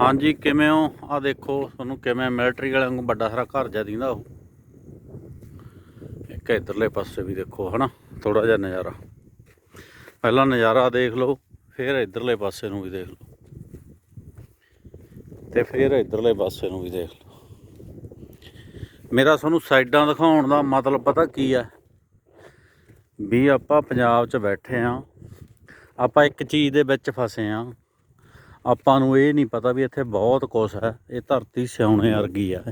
ਹਾਂਜੀ, ਕਿਵੇਂ ਹੋ? ਆ ਦੇਖੋ, ਤੁਹਾਨੂੰ ਕਿਵੇਂ ਮਿਲਟਰੀ ਵਾਲਿਆਂ ਨੂੰ ਵੱਡਾ ਸਾਰਾ ਘਰ ਜਾ ਦਿੰਦਾ ਉਹ। ਇੱਕ ਇਧਰਲੇ ਪਾਸੇ ਵੀ ਦੇਖੋ, ਹਨਾ? ਥੋੜਾ ਜਿਹਾ ਨਜ਼ਾਰਾ। ਪਹਿਲਾਂ ਨਜ਼ਾਰਾ ਦੇਖ ਲਓ, ਫਿਰ ਇਧਰਲੇ ਪਾਸੇ ਨੂੰ ਵੀ ਦੇਖ ਲਓ। ਤੇ ਫਿਰ ਇਧਰਲੇ ਪਾਸੇ ਨੂੰ ਵੀ ਦੇਖ ਲਓ। ਮੇਰਾ ਤੁਹਾਨੂੰ ਸਾਈਡਾਂ ਦਿਖਾਉਣ ਦਾ ਮਤਲਬ ਪਤਾ ਕੀ ਹੈ ਵੀ ਆਪਾਂ ਪੰਜਾਬ 'ਚ ਬੈਠੇ ਆ, ਆਪਾਂ ਇੱਕ ਚੀਜ਼ ਦੇ ਵਿੱਚ ਫਸੇ ਆ। ਆਪਾਂ ਨੂੰ ਇਹ ਨਹੀਂ ਪਤਾ ਵੀ ਇੱਥੇ ਬਹੁਤ ਕੁਝ ਹੈ, ਇਹ ਧਰਤੀ ਸਿਉਣੇ ਵਰਗੀ ਆ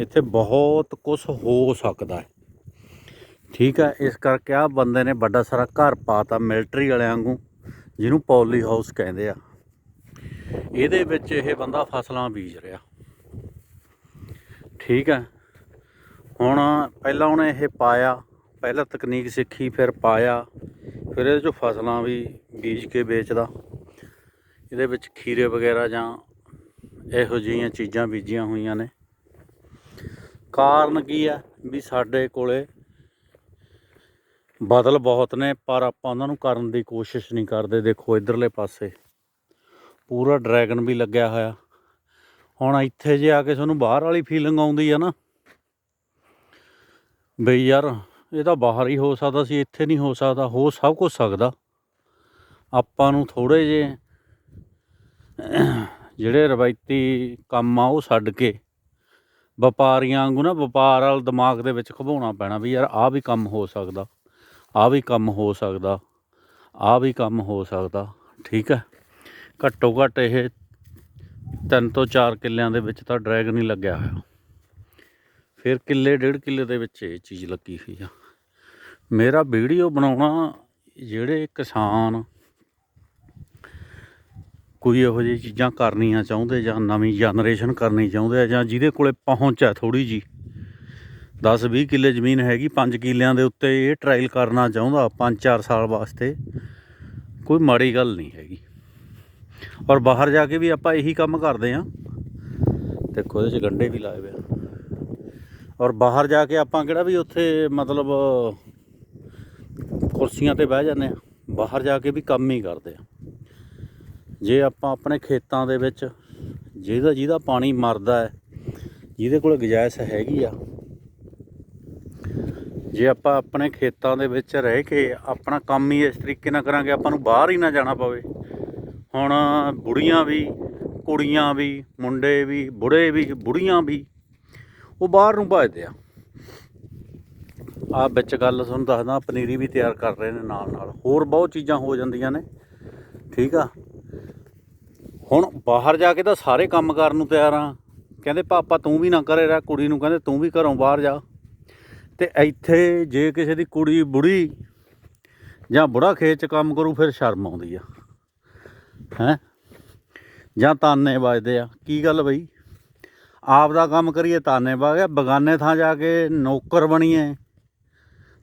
ਇੱਥੇ ਬਹੁਤ ਕੁਝ ਹੋ ਸਕਦਾ ਹੈ। ਠੀਕ ਹੈ, ਇਸ ਕਰਕੇ ਆ ਬੰਦੇ ਨੇ ਵੱਡਾ ਸਾਰਾ ਘਰ ਪਾਤਾ ਮਿਲਟਰੀ ਵਾਲਿਆਂ ਵਾਂਗੂ, ਜਿਹਨੂੰ ਪੌਲੀ ਹਾਊਸ ਕਹਿੰਦੇ ਆ। ਇਹਦੇ ਵਿੱਚ ਇਹ ਬੰਦਾ ਫਸਲਾਂ ਬੀਜ ਰਿਹਾ। ਠੀਕ ਹੈ, ਹੁਣ ਪਹਿਲਾਂ ਉਹਨੇ ਇਹ ਪਾਇਆ, ਪਹਿਲਾਂ ਤਕਨੀਕ ਸਿੱਖੀ, ਫਿਰ ਪਾਇਆ, ਫਿਰ ਇਹਦੇ ਚੋਂ ਫਸਲਾਂ ਵੀ ਬੀਜ ਕੇ ਵੇਚਦਾ। ਇਹਦੇ ਵਿੱਚ ਖੀਰੇ ਵਗੈਰਾ ਜਾਂ ਇਹੋ ਜਿਹੀਆਂ ਚੀਜ਼ਾਂ ਬੀਜੀਆਂ ਹੋਈਆਂ ਨੇ। ਕਾਰਨ ਕੀ ਹੈ ਵੀ ਸਾਡੇ ਕੋਲੇ ਬਦਲ ਬਹੁਤ ਨੇ, ਪਰ ਆਪਾਂ ਉਹਨਾਂ ਨੂੰ ਕਰਨ ਦੀ ਕੋਸ਼ਿਸ਼ ਨਹੀਂ ਕਰਦੇ। ਦੇਖੋ, ਇਧਰਲੇ ਪਾਸੇ ਪੂਰਾ ਡਰੈਗਨ ਵੀ ਲੱਗਿਆ ਹੋਇਆ। ਹੁਣ ਇੱਥੇ ਜੇ ਆ ਕੇ ਤੁਹਾਨੂੰ ਬਾਹਰ ਵਾਲੀ ਫੀਲਿੰਗ ਆਉਂਦੀ ਆ ਨਾ, ਬਈ ਯਾਰ, ਇਹ ਤਾਂ ਬਾਹਰ ਹੀ ਹੋ ਸਕਦਾ ਸੀ, ਇੱਥੇ ਨਹੀਂ ਹੋ ਸਕਦਾ, ਹੋ ਸਭ ਕੁਝ ਸਕਦਾ। ਆਪਾਂ ਨੂੰ ਥੋੜੇ ਜੇ ਜਿਹੜੇ ਰਵਾਇਤੀ ਕੰਮ ਆ ਉਹ ਛੱਡ ਕੇ ਵਪਾਰੀਆਂ ਵਾਂਗੂ ਨਾ ਵਪਾਰ ਵਾਲ ਦਿਮਾਗ ਦੇ ਵਿੱਚ ਖਵਾਉਣਾ ਪੈਣਾ ਵੀ ਯਾਰ ਆਹ ਵੀ ਕੰਮ ਹੋ ਸਕਦਾ, ਆਹ ਵੀ ਕੰਮ ਹੋ ਸਕਦਾ, ਆਹ ਵੀ ਕੰਮ ਹੋ ਸਕਦਾ, ਠੀਕ ਹੈ? ਘੱਟੋ ਘੱਟ ਇਹ ਤਿੰਨ ਤੋਂ ਚਾਰ ਕਿੱਲਿਆਂ ਦੇ ਵਿੱਚ ਤਾਂ ਡਰੈਗਨ ਹੀ ਲੱਗਿਆ ਹੋਇਆ। ਫਿਰ ਕਿੱਲੇ, ਡੇਢ ਕਿੱਲੇ ਦੇ ਵਿੱਚ ਇਹ ਚੀਜ਼ ਲੱਗੀ ਹੋਈ ਆ। ਮੇਰਾ ਵੀਡੀਓ ਬਣਾਉਣਾ ਜਿਹੜੇ ਕਿਸਾਨ ਕੋਈ ਇਹੋ ਜਿਹੀ ਚੀਜ਼ਾਂ ਕਰਨੀਆਂ ਚਾਹੁੰਦੇ ਜਾਂ ਨਵੀਂ ਜਨਰੇਸ਼ਨ ਕਰਨੀ ਚਾਹੁੰਦੇ ਆ ਜਾਂ ਜਿਹਦੇ ਕੋਲੇ ਪਹੁੰਚ ਹੈ ਥੋੜੀ ਜੀ 10 20 ਕਿੱਲੇ ਜ਼ਮੀਨ ਹੈਗੀ 5 ਕਿੱਲਿਆਂ ਦੇ ਉੱਤੇ ਇਹ ਟਰਾਇਲ ਕਰਨਾ ਚਾਹੁੰਦਾ 5-4 ਸਾਲ ਵਾਸਤੇ, ਕੋਈ ਮਾੜੀ ਗੱਲ ਨਹੀਂ ਹੈਗੀ। ਔਰ ਬਾਹਰ ਜਾ ਕੇ ਵੀ ਆਪਾਂ ਇਹੀ ਕੰਮ ਕਰਦੇ ਆ ਦੇਖੋ ਇਹਦੇ 'ਚ ਗੰਡੇ ਵੀ ਲਾਏ ਹੋਏ ਆ। ਔਰ ਬਾਹਰ ਜਾ ਕੇ ਆਪਾਂ ਕਿਹੜਾ ਵੀ ਉੱਥੇ ਮਤਲਬ ਕੁਰਸੀਆਂ ਤੇ ਬਹਿ ਜਾਂਦੇ ਆ ਬਾਹਰ ਜਾ ਕੇ ਵੀ ਕੰਮ ਹੀ ਕਰਦੇ ਆ ਜੇ ਆਪਾਂ ਆਪਣੇ ਖੇਤਾਂ ਦੇ ਵਿੱਚ ਜਿਹਦਾ ਜਿਹਦਾ ਪਾਣੀ ਮਰਦਾ ਹੈ, ਜਿਹਦੇ ਕੋਲ ਗੁਜਾਇਸ਼ ਹੈਗੀ ਆ, ਜੇ ਆਪਾਂ ਆਪਣੇ ਖੇਤਾਂ ਦੇ ਵਿੱਚ ਰਹਿ ਕੇ ਆਪਣਾ ਕੰਮ ਹੀ ਇਸ ਤਰੀਕੇ ਨਾਲ ਕਰਾਂਗੇ, ਆਪਾਂ ਨੂੰ ਬਾਹਰ ਹੀ ਨਾ ਜਾਣਾ ਪਵੇ। ਹੁਣ ਬੁੜੀਆਂ ਵੀ, ਕੁੜੀਆਂ ਵੀ, ਮੁੰਡੇ ਵੀ, ਬੁੜੇ ਵੀ, ਬੁੜੀਆਂ ਵੀ, ਉਹ ਬਾਹਰ ਨੂੰ ਭੱਜਦੇ ਆ। ਆ ਵਿੱਚ ਗੱਲ ਤੁਹਾਨੂੰ ਦੱਸਦਾ, ਪਨੀਰੀ ਵੀ ਤਿਆਰ ਕਰ ਰਹੇ ਨੇ ਨਾਲ ਨਾਲ ਹੋਰ ਬਹੁਤ ਚੀਜ਼ਾਂ ਹੋ ਜਾਂਦੀਆਂ ਨੇ, ਠੀਕ ਆ? ਹੁਣ ਬਾਹਰ ਜਾ ਕੇ ਤਾਂ ਸਾਰੇ ਕੰਮ ਕਰਨ ਨੂੰ ਤਿਆਰ ਆ। ਕਹਿੰਦੇ, ਪਾਪਾ, ਤੂੰ ਵੀ ਨਾ ਕਰੇ ਰਹਿ। ਕੁੜੀ ਨੂੰ ਕਹਿੰਦੇ, ਤੂੰ ਵੀ ਘਰੋਂ ਬਾਹਰ ਜਾ। ਤੇ ਇੱਥੇ ਜੇ ਕਿਸੇ ਦੀ ਕੁੜੀ, ਬੁੜੀ ਜਾਂ ਬੁੜਾ ਖੇਤ ਚ ਕੰਮ ਕਰੂ, ਫਿਰ ਸ਼ਰਮ ਆਉਂਦੀ ਆ। ਹੈ? ਜਾਂ ਤਾਨੇ ਵੱਜਦੇ ਆ। ਕੀ ਗੱਲ ਬਈ? ਆਪ ਦਾ ਕੰਮ ਕਰੀਏ, ਤਾਨੇ ਵਾਗੇ ਬਗਾਨੇ ਥਾਂ ਜਾ ਕੇ ਨੌਕਰ ਬਣੀਏ,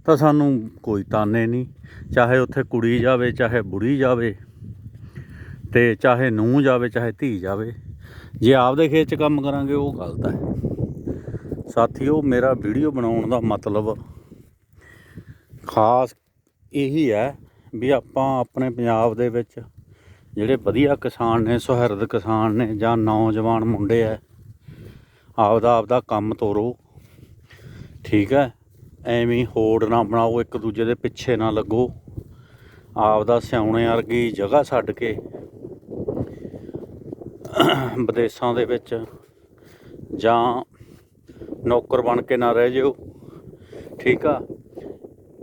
ਤਾਂ ਸਾਨੂੰ ਕੋਈ ਤਾਨੇ ਨਹੀਂ। ਚਾਹੇ ਉੱਥੇ ਕੁੜੀ ਜਾਵੇ, ਚਾਹੇ ਬੁੜੀ ਜਾਵੇ। ਤੇ ਚਾਹੇ ਨੂੰਹ ਜਾਵੇ, ਚਾਹੇ ਧੀ ਜਾਵੇ, ਜੇ ਆਪਦੇ ਖੇਤ 'ਚ ਕੰਮ ਕਰਾਂਗੇ, ਉਹ ਗਲਤ ਹੈ। ਸਾਥੀਓ ਮੇਰਾ ਵੀਡੀਓ ਬਣਾਉਣ ਦਾ ਮਤਲਬ ਖਾਸ ਇਹੀ ਹੈ ਵੀ ਆਪਾਂ ਆਪਣੇ ਪੰਜਾਬ ਦੇ ਵਿੱਚ ਜਿਹੜੇ ਵਧੀਆ ਕਿਸਾਨ ਨੇ, ਸੁਹਿਰਦ ਕਿਸਾਨ ਨੇ ਜਾਂ ਨੌਜਵਾਨ ਮੁੰਡੇ ਐ ਆਪਦਾ ਆਪਦਾ ਕੰਮ ਤੋਰੋ। ਠੀਕ ਹੈ, ਐਵੇਂ ਹੀ ਹੋੜ ਨਾ ਬਣਾਓ, ਇੱਕ ਦੂਜੇ ਦੇ ਪਿੱਛੇ ਨਾ ਲੱਗੋ। ਆਪਦਾ ਸਿਆਉਣੇ ਵਰਗੀ ਜਗ੍ਹਾ ਛੱਡ ਕੇ ਵਿਦੇਸ਼ਾਂ ਦੇ ਵਿੱਚ ਜਾਂ ਨੌਕਰ ਬਣ ਕੇ ਨਾ ਰਹਿ ਜਿਓ। ਠੀਕ ਆ?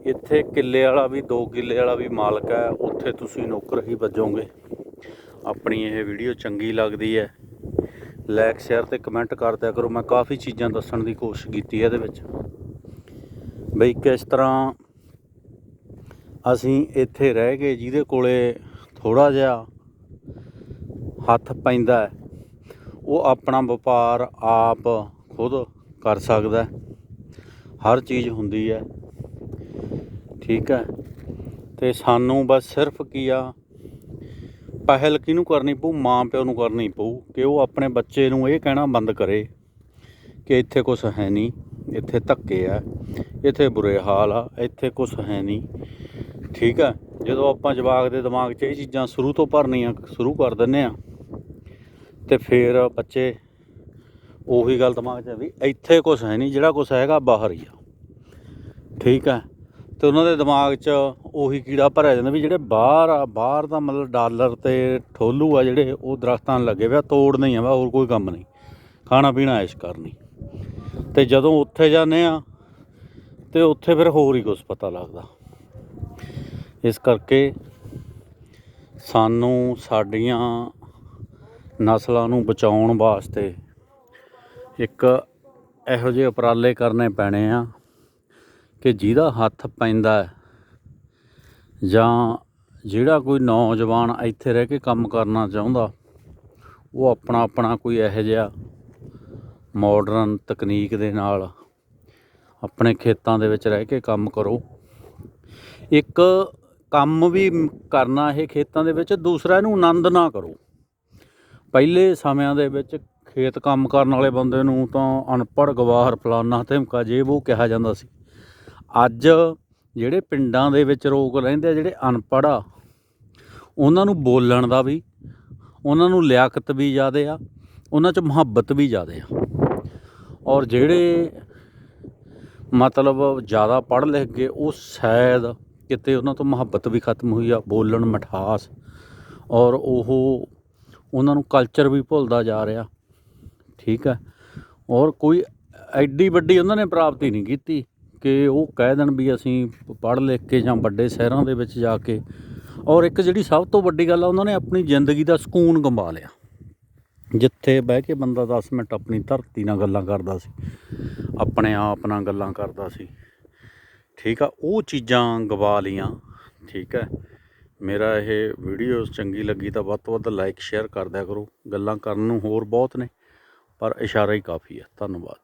ਇੱਥੇ ਕਿੱਲੇ ਵਾਲਾ ਵੀ, ਦੋ ਕਿੱਲੇ ਵਾਲਾ ਵੀ ਮਾਲਕ ਹੈ, ਉੱਥੇ ਤੁਸੀਂ ਨੌਕਰ ਹੀ ਵੱਜੋਗੇ। ਆਪਣੀ ਇਹ ਵੀਡੀਓ ਚੰਗੀ ਲੱਗਦੀ ਹੈ ਲਾਈਕ ਸ਼ੇਅਰ ਤੇ ਕਮੈਂਟ ਕਰ ਦਿਆ ਕਰੋ। ਮੈਂ ਕਾਫੀ ਚੀਜ਼ਾਂ ਦੱਸਣ ਦੀ ਕੋਸ਼ਿਸ਼ ਕੀਤੀ ਹੈ ਇਹਦੇ ਵਿੱਚ। ਬਈ ਕਿਸ ਤਰ੍ਹਾਂ ਅਸੀਂ ਇੱਥੇ ਰਹਿ ਗਏ, ਜਿਹਦੇ ਕੋਲੇ ਥੋੜਾ ਜਿਹਾ ਹੱਥ ਪੈਂਦਾ ਉਹ ਆਪਣਾ ਵਪਾਰ ਆਪ ਖੁਦ ਕਰ ਸਕਦਾ ਹਰ ਚੀਜ਼ ਹੁੰਦੀ ਹੈ। ਠੀਕ ਹੈ। ਤੇ ਸਾਨੂੰ ਬਸ ਸਿਰਫ ਕੀ ਆ, ਪਹਿਲ ਕਿਹਨੂੰ ਕਰਨੀ ਪਊ? ਮਾਂ ਪਿਓ ਨੂੰ ਕਰਨੀ ਪਊ ਕਿ ਉਹ ਆਪਣੇ ਬੱਚੇ ਨੂੰ ਇਹ ਕਹਿਣਾ ਬੰਦ ਕਰੇ ਕਿ ਇੱਥੇ ਕੁਝ ਹੈ ਨਹੀਂ, ਇੱਥੇ ਧੱਕੇ ਆ, ਇੱਥੇ ਬੁਰੇ ਹਾਲ ਆ, ਇੱਥੇ ਕੁਝ ਹੈ ਨਹੀਂ। ਠੀਕ ਆ ਜਦੋਂ ਆਪਾਂ ਜਵਾਕ ਦੇ ਦਿਮਾਗ 'ਚ ਇਹ ਚੀਜ਼ਾਂ ਸ਼ੁਰੂ ਤੋਂ ਭਰਨੀਆਂ ਸ਼ੁਰੂ ਕਰ ਦਿੰਨੇ ਆ ਤੇ ਫਿਰ ਬੱਚੇ ਉਹੀ ਗੱਲ ਦਿਮਾਗ 'ਚ ਆ ਵੀ ਇੱਥੇ ਕੁਝ ਹੈ ਨਹੀਂ, ਜਿਹੜਾ ਕੁਝ ਹੈਗਾ ਬਾਹਰ ਹੀ ਆ। ਠੀਕ ਹੈ? ਤੇ ਉਹਨਾਂ ਦੇ ਦਿਮਾਗ 'ਚ ਉਹੀ ਕੀੜਾ ਭਰਿਆ ਜਾਂਦਾ ਵੀ ਜਿਹੜੇ ਬਾਹਰ ਆ, ਬਾਹਰ ਦਾ ਮਤਲਬ ਡਾਲਰ ਤੇ ਠੋਲੂ ਆ ਜਿਹੜੇ, ਉਹ ਦਰਖਤਾਂ ਨੂੰ ਲੱਗੇ ਹੋਇਆ ਤੋੜ ਨਹੀਂ ਆ ਵਾ ਹੋਰ ਕੋਈ ਕੰਮ ਨਹੀਂ। ਖਾਣਾ ਪੀਣਾ ਐਸ਼ ਕਰਨੀ ਤੇ ਜਦੋਂ ਉੱਥੇ ਜਾਂਦੇ ਆ, ਤੇ ਉੱਥੇ ਫਿਰ ਹੋਰ ਹੀ ਕੁਝ ਪਤਾ ਲੱਗਦਾ। ਇਸ ਕਰਕੇ ਸਾਨੂੰ ਸਾਡੀਆਂ ਨਸਲਾਂ ਨੂੰ ਬਚਾਉਣ ਵਾਸਤੇ ਇੱਕ ਇਹੋ ਜਿਹੇ ਉਪਰਾਲੇ ਕਰਨੇ ਪੈਣੇ ਆ ਕਿ ਜਿਹਦਾ ਹੱਥ ਪੈਂਦਾ ਜਾਂ ਜਿਹੜਾ ਕੋਈ ਨੌਜਵਾਨ ਇੱਥੇ ਰਹਿ ਕੇ ਕੰਮ ਕਰਨਾ ਚਾਹੁੰਦਾ, ਉਹ ਆਪਣਾ ਆਪਣਾ ਕੋਈ ਇਹੋ ਜਿਹਾ ਮਾਡਰਨ ਤਕਨੀਕ ਦੇ ਨਾਲ ਆਪਣੇ ਖੇਤਾਂ ਦੇ ਵਿੱਚ ਰਹਿ ਕੇ ਕੰਮ ਕਰੋ। ਇੱਕ ਕੰਮ ਵੀ ਕਰਨਾ ਇਹ ਖੇਤਾਂ ਦੇ ਵਿੱਚ ਦੂਸਰਾ ਇਹਨੂੰ ਆਨੰਦ ਨਾ ਕਰੋ। ਪਹਿਲੇ ਸਮਿਆਂ ਦੇ ਵਿੱਚ ਖੇਤ ਕੰਮ ਕਰਨ ਵਾਲੇ ਬੰਦੇ ਨੂੰ ਤਾਂ ਅਨਪੜ੍ਹ ਗਵਾਰ ਫਲਾਨਾ ਧਮਕਾ ਜੇ ਉਹ ਕਿਹਾ ਜਾਂਦਾ ਸੀ। ਅੱਜ ਜਿਹੜੇ ਪਿੰਡਾਂ ਦੇ ਵਿੱਚ ਲੋਕ ਰਹਿੰਦੇ ਆ, ਜਿਹੜੇ ਅਨਪੜ੍ਹ ਆ, ਉਹਨਾਂ ਨੂੰ ਬੋਲਣ ਦਾ ਵੀ, ਉਹਨਾਂ ਨੂੰ ਲਿਆਕਤ ਵੀ ਜ਼ਿਆਦੇ ਆ, ਉਹਨਾਂ 'ਚ ਮੁਹੱਬਤ ਵੀ ਜ਼ਿਆਦੇ ਆ। ਔਰ ਜਿਹੜੇ ਮਤਲਬ ਜ਼ਿਆਦਾ ਪੜ੍ਹ ਲਿਖ ਗਏ, ਉਹ ਸ਼ਾਇਦ ਕਿਤੇ ਉਹਨਾਂ ਤੋਂ ਮੁਹੱਬਤ ਵੀ ਖਤਮ ਹੋਈ ਆ, ਬੋਲਣ ਮਿਠਾਸ। ਔਰ ਉਹ ਉਹਨਾਂ ਨੂੰ ਕਲਚਰ ਵੀ ਭੁੱਲਦਾ ਜਾ ਰਿਹਾ। ਠੀਕ ਹੈ। ਔਰ ਕੋਈ ਐਡੀ ਵੱਡੀ ਉਹਨਾਂ ਨੇ ਪ੍ਰਾਪਤੀ ਨਹੀਂ ਕੀਤੀ ਕਿ ਉਹ ਕਹਿ ਦੇਣ ਵੀ ਅਸੀਂ ਪੜ੍ਹ ਲਿਖ ਕੇ ਜਾਂ ਵੱਡੇ ਸ਼ਹਿਰਾਂ ਦੇ ਵਿੱਚ ਜਾ ਕੇ। ਔਰ ਇੱਕ ਜਿਹੜੀ ਸਭ ਤੋਂ ਵੱਡੀ ਗੱਲ ਆ, ਉਹਨਾਂ ਨੇ ਆਪਣੀ ਜ਼ਿੰਦਗੀ ਦਾ ਸਕੂਨ ਗੰਵਾ ਲਿਆ। ਜਿੱਥੇ ਬਹਿ ਕੇ ਬੰਦਾ 10 ਮਿੰਟ ਆਪਣੀ ਧਰਤੀ ਨਾਲ ਗੱਲਾਂ ਕਰਦਾ ਸੀ, ਆਪਣੇ ਆਪ ਨਾਲ ਗੱਲਾਂ ਕਰਦਾ ਸੀ। ਠੀਕ ਆ, ਉਹ ਚੀਜ਼ਾਂ ਗਵਾ ਲੀਆਂ ਠੀਕ ਹੈ। ਮੇਰਾ ਇਹ ਵੀਡੀਓ ਚੰਗੀ ਲੱਗੀ ਤਾਂ ਵੱਧ ਤੋਂ ਵੱਧ ਲਾਈਕ ਸ਼ੇਅਰ ਕਰ ਦਿਆ ਕਰੋ। ਗੱਲਾਂ ਕਰਨ ਨੂੰ ਹੋਰ ਬਹੁਤ ਨੇ, ਪਰ ਇਸ਼ਾਰਾ ਹੀ ਕਾਫੀ ਹੈ ਧੰਨਵਾਦ।